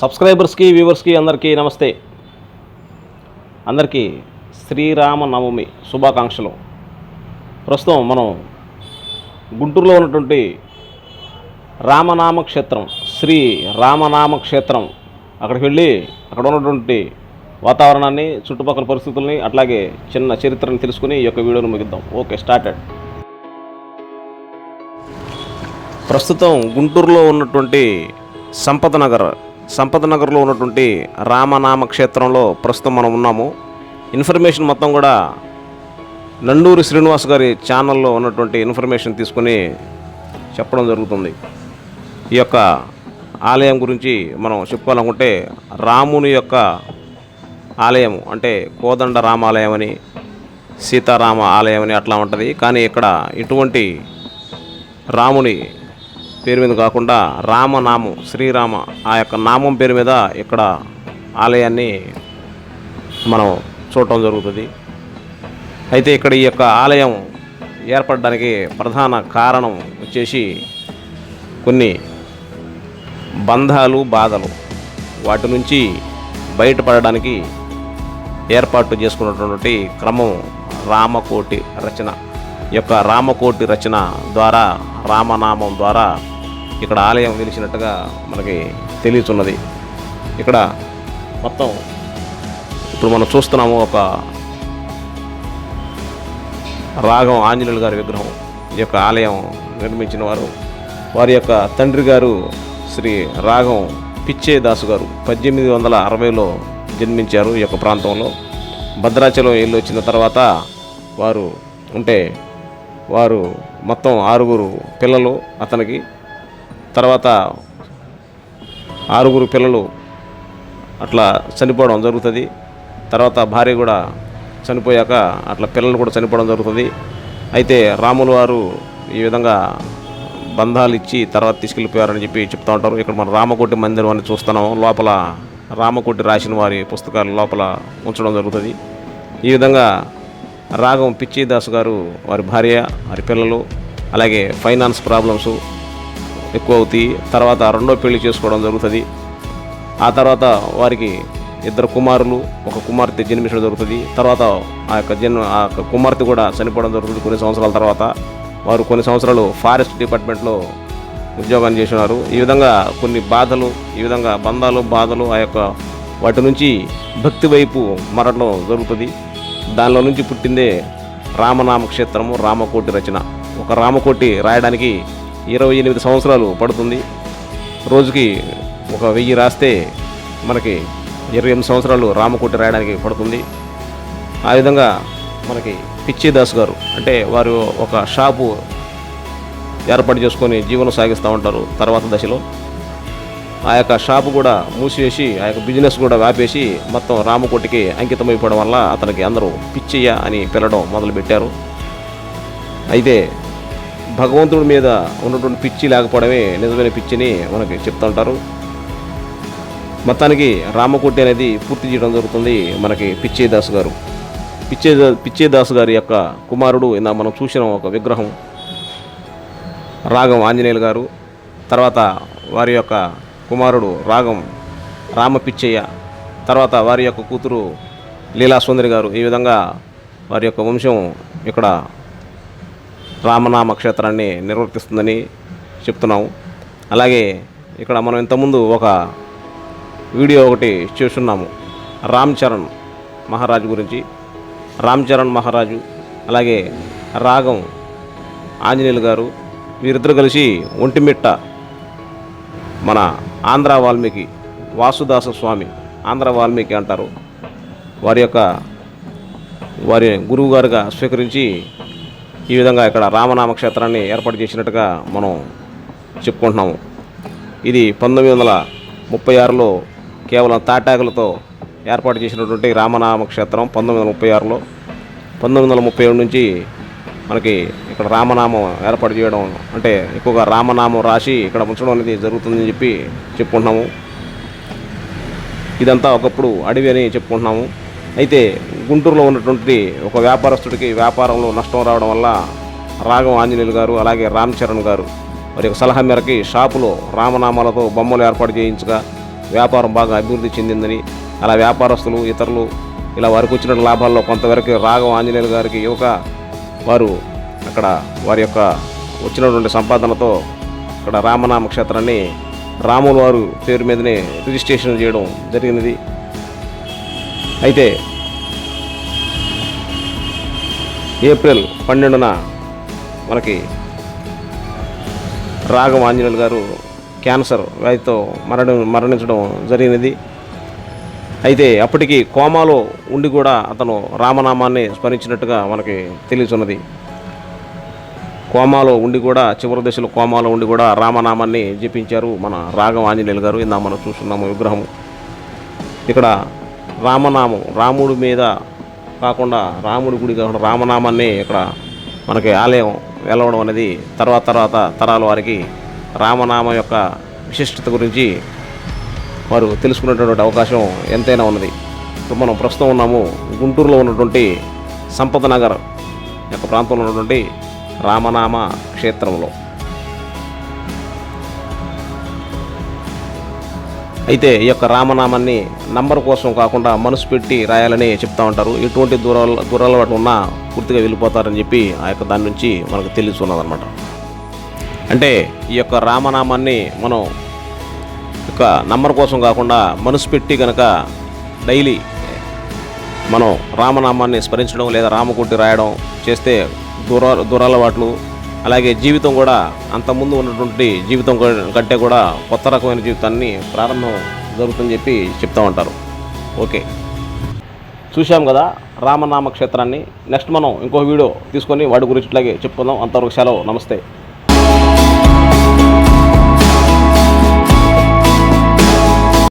సబ్స్క్రైబర్స్కి వ్యూవర్స్కి అందరికీ నమస్తే. అందరికీ శ్రీరామనవమి శుభాకాంక్షలు. ప్రస్తుతం మనం గుంటూరులో ఉన్నటువంటి రామనామ క్షేత్రం శ్రీ రామనామ క్షేత్రం అక్కడికి వెళ్ళి అక్కడ ఉన్నటువంటి వాతావరణాన్ని చుట్టుపక్కల పరిస్థితుల్ని అట్లాగే చిన్న చరిత్రను తెలుసుకుని ఈ యొక్క వీడియోను ముగిద్దాం. Okay started. ప్రస్తుతం గుంటూరులో ఉన్నటువంటి సంపద నగర్ సంపద నగర్లో ఉన్నటువంటి రామనామ క్షేత్రంలో ప్రస్తుతం మనం ఉన్నాము. ఇన్ఫర్మేషన్ మొత్తం కూడా నండూరి శ్రీనివాస్ గారి ఛానల్లో ఉన్నటువంటి ఇన్ఫర్మేషన్ తీసుకుని చెప్పడం జరుగుతుంది. ఈ యొక్క ఆలయం గురించి మనం చెప్పుకోవాలనుకుంటే రాముని యొక్క ఆలయం అంటే కోదండ రామాలయం అని సీతారామ ఆలయం అని అట్లా ఉంటుంది. కానీ ఇక్కడ ఇటువంటి రాముని పేరు మీద కాకుండా రామనామం శ్రీరామ. ఆ యొక్క నామం పేరు మీద ఇక్కడ ఆలయాన్ని మనం చూడటం జరుగుతుంది. అయితే ఇక్కడ ఈ యొక్క ఆలయం ఏర్పడడానికి ప్రధాన కారణం వచ్చేసి కొన్ని బంధాలు బాధలు. వాటి నుంచి బయటపడడానికి ఏర్పాటు చేసుకున్నటువంటి క్రమం రామకోటి రచన. ఈ యొక్క రామకోటి రచన ద్వారా రామనామం ద్వారా ఇక్కడ ఆలయం వెలిసినట్టుగా మనకి తెలియచున్నది. ఇక్కడ మొత్తం ఇప్పుడు మనం చూస్తున్నాము ఒక రాగం ఆంజనేయులు గారి విగ్రహం ఈ యొక్క ఆలయం నిర్మించిన వారు. వారి యొక్క తండ్రి గారు శ్రీ రాగం పిచ్చే దాసు గారు పద్దెనిమిది వందల అరవైలో జన్మించారు ఈ యొక్క ప్రాంతంలో. భద్రాచలం ఇల్లు వచ్చిన తర్వాత వారు ఉంటే వారు మొత్తం ఆరుగురు పిల్లలు అతనికి. తర్వాత ఆరుగురు పిల్లలు అట్లా చనిపోవడం జరుగుతుంది. తర్వాత భార్య కూడా చనిపోయాక అట్లా పిల్లలు కూడా చనిపోవడం జరుగుతుంది. అయితే రాములు వారు ఈ విధంగా బంధాలు ఇచ్చి తర్వాత తీసుకెళ్ళిపోయారని చెప్పి చెప్తూ ఉంటారు. ఇక్కడ మన రామకోటి మందిరం అని చూస్తున్నాము లోపల రామకోటి రాసిన వారి పుస్తకాలు లోపల ఉంచడం జరుగుతుంది. ఈ విధంగా రాగం పిచ్చిదాస్ గారు వారి భార్య వారి పిల్లలు అలాగే ఫైనాన్స్ ప్రాబ్లమ్స్ ఎక్కువ అవుతాయి తర్వాత రెండో పెళ్ళి చేసుకోవడం జరుగుతుంది. ఆ తర్వాత వారికి ఇద్దరు కుమారులు ఒక కుమార్తె జన్మించడం జరుగుతుంది. తర్వాత ఆ యొక్క జన్మ ఆ యొక్క కుమార్తె కూడా చనిపోవడం జరుగుతుంది కొన్ని సంవత్సరాల తర్వాత. వారు కొన్ని సంవత్సరాలు ఫారెస్ట్ డిపార్ట్మెంట్లో ఉద్యోగాన్ని చేసినారు. ఈ విధంగా కొన్ని బాధలు ఈ విధంగా బంధాలు బాధలు ఆ యొక్క వాటి నుంచి భక్తి వైపు మరడం జరుగుతుంది. దానిలో నుంచి పుట్టిందే రామనామ క్షేత్రము రామకోటి రచన. ఒక రామకోటి రాయడానికి ఇరవై ఎనిమిది సంవత్సరాలు పడుతుంది. రోజుకి ఒక వెయ్యి రాస్తే మనకి ఇరవై ఎనిమిది సంవత్సరాలు రామకోటి రాయడానికి పడుతుంది. ఆ విధంగా మనకి పిచ్చిదాస్ గారు అంటే వారు ఒక షాపు ఏర్పాటు చేసుకొని జీవనం సాగిస్తూ ఉంటారు తర్వాత దశలో. ఆ యొక్క షాపు కూడా మూసివేసి ఆ యొక్క బిజినెస్ కూడా వ్యాపేసి మొత్తం రామకోటికి అంకితమైపోవడం వల్ల అతనికి అందరూ పిచ్చయ్య అని పిలవడం మొదలుపెట్టారు. అయితే భగవంతుడి మీద ఉన్నటువంటి పిచ్చి లేకపోవడమే నిజమైన పిచ్చిని మనకి చెప్తుంటారు మొత్తానికి రామకోటి అనేది పూర్తి చేయడం జరుగుతుంది మనకి పిచ్చేదాస్ గారు. పిచ్చే పిచ్చేదాస్ గారి యొక్క కుమారుడు ఇందా మనం చూసిన ఒక విగ్రహం రాగం ఆంజనేయులు గారు. తర్వాత వారి యొక్క కుమారుడు రాగం రామ పిచ్చయ్య తర్వాత వారి యొక్క కూతురు లీలా సుందరి గారు. ఈ విధంగా వారి యొక్క వంశం ఇక్కడ రామనామ క్షేత్రాన్ని నిర్వర్తిస్తుందని చెప్తున్నాము. అలాగే ఇక్కడ మనం ఇంతకుముందు ఒక వీడియో ఒకటి చూస్తున్నాము. రామ్ చరణ్ మహారాజు గురించి. రామ్ చరణ్ మహారాజు అలాగే రాగం ఆంజనేయులు గారు వీరిద్దరు కలిసి ఒంటిమిట్ట మన ఆంధ్ర వాల్మీకి వాసుదాస స్వామి ఆంధ్ర వాల్మీకి అంటారు. వారి యొక్క వారి గురువు గారుగా స్వీకరించి ఈ విధంగా ఇక్కడ రామనామ క్షేత్రాన్ని ఏర్పాటు చేసినట్టుగా మనం చెప్పుకుంటున్నాము. ఇది పంతొమ్మిది వందల ముప్పై ఆరులో కేవలం తాటాకులతో ఏర్పాటు చేసినటువంటి రామనామ క్షేత్రం పంతొమ్మిది వందల ముప్పై ఆరులో. పంతొమ్మిది వందల ముప్పై ఏడు నుంచి మనకి ఇక్కడ రామనామం ఏర్పాటు చేయడం అంటే ఎక్కువగా రామనామం రాసి ఇక్కడ ఉంచడం అనేది జరుగుతుందని చెప్పి చెప్పుకుంటున్నాము. ఇదంతా ఒకప్పుడు అడవి అని చెప్పుకుంటున్నాము. అయితే గుంటూరులో ఉన్నటువంటి ఒక వ్యాపారస్తుడికి వ్యాపారంలో నష్టం రావడం వల్ల రాఘవ ఆంజనేయులు గారు అలాగే రామ్ చరణ్ గారు వారి యొక్క సలహా మేరకి షాపులో రామనామాలతో బొమ్మలు ఏర్పాటు చేయించగా వ్యాపారం బాగా అభివృద్ధి చెందిందని అలా వ్యాపారస్తులు ఇతరులు ఇలా వారికి వచ్చిన లాభాల్లో కొంతవరకు రాఘవ ఆంజనేయులు గారికి యువక వారు అక్కడ వారి యొక్క వచ్చినటువంటి సంపాదనతో అక్కడ రామనామ క్షేత్రాన్ని రాముల వారు పేరు మీదనే రిజిస్ట్రేషన్ చేయడం జరిగినది. అయితే ఏప్రిల్ పన్నెండున మనకి రాఘవ ఆంజనేయులు గారు క్యాన్సర్ వ్యాధితో మరణ మరణించడం జరిగినది. అయితే అప్పటికి కోమాలో ఉండి కూడా అతను రామనామాన్ని స్మరించినట్టుగా మనకి తెలుస్తున్నది కోమాలో ఉండి కూడా చివరి దశలో కోమాలో ఉండి కూడా రామనామాన్ని జపించారు మన రాఘవ ఆంజనేయులు గారు. ఇందా మనం చూస్తున్నాము విగ్రహం. ఇక్కడ రామనామం. రాముడి మీద కాకుండా రాముడి గుడి కాకుండా రామనామాన్ని ఇక్కడ మనకి ఆలయం వెలవడం అనేది తర్వాత తర్వాత తరాల వారికి రామనామం యొక్క విశిష్టత గురించి వారు తెలుసుకునేటటువంటి అవకాశం ఎంతైనా ఉన్నది. ఇప్పుడు మనం ప్రస్తుతం ఉన్నాము గుంటూరులో ఉన్నటువంటి సంపద నగర్ యొక్క ప్రాంతంలో ఉన్నటువంటి రామనామ క్షేత్రంలో. అయితే ఈ యొక్క రామనామాన్ని నంబర్ కోసం కాకుండా మనసు పెట్టి రాయాలని చెప్తా ఉంటారు. ఎటువంటి దూరాల దూరాల వాటి ఉన్నా పూర్తిగా వెళ్ళిపోతారని చెప్పి ఆ యొక్క దాని నుంచి మనకు తెలుస్తున్నదన్నమాట అంటే ఈ యొక్క రామనామాన్ని మనం యొక్క నంబర్ కోసం కాకుండా మనసు పెట్టి కనుక డైలీ మనం రామనామాన్ని స్మరించడం లేదా రామకుట్టి రాయడం చేస్తే దూర దూరాలవాట్లు అలాగే జీవితం కూడా అంతకుముందు ఉన్నటువంటి జీవితం కంటే కూడా కొత్త రకమైన జీవితాన్ని ప్రారంభం జరుగుతుందని చెప్పి చెప్తా ఉంటారు. ఓకే. చూశాం కదా రామనామ క్షేత్రాన్ని. నెక్స్ట్ మనం ఇంకో వీడియో తీసుకొని వాటి గురించి ఇట్లాగే చెప్పుకుందాం. అంతవరకు సెలవు. నమస్తే.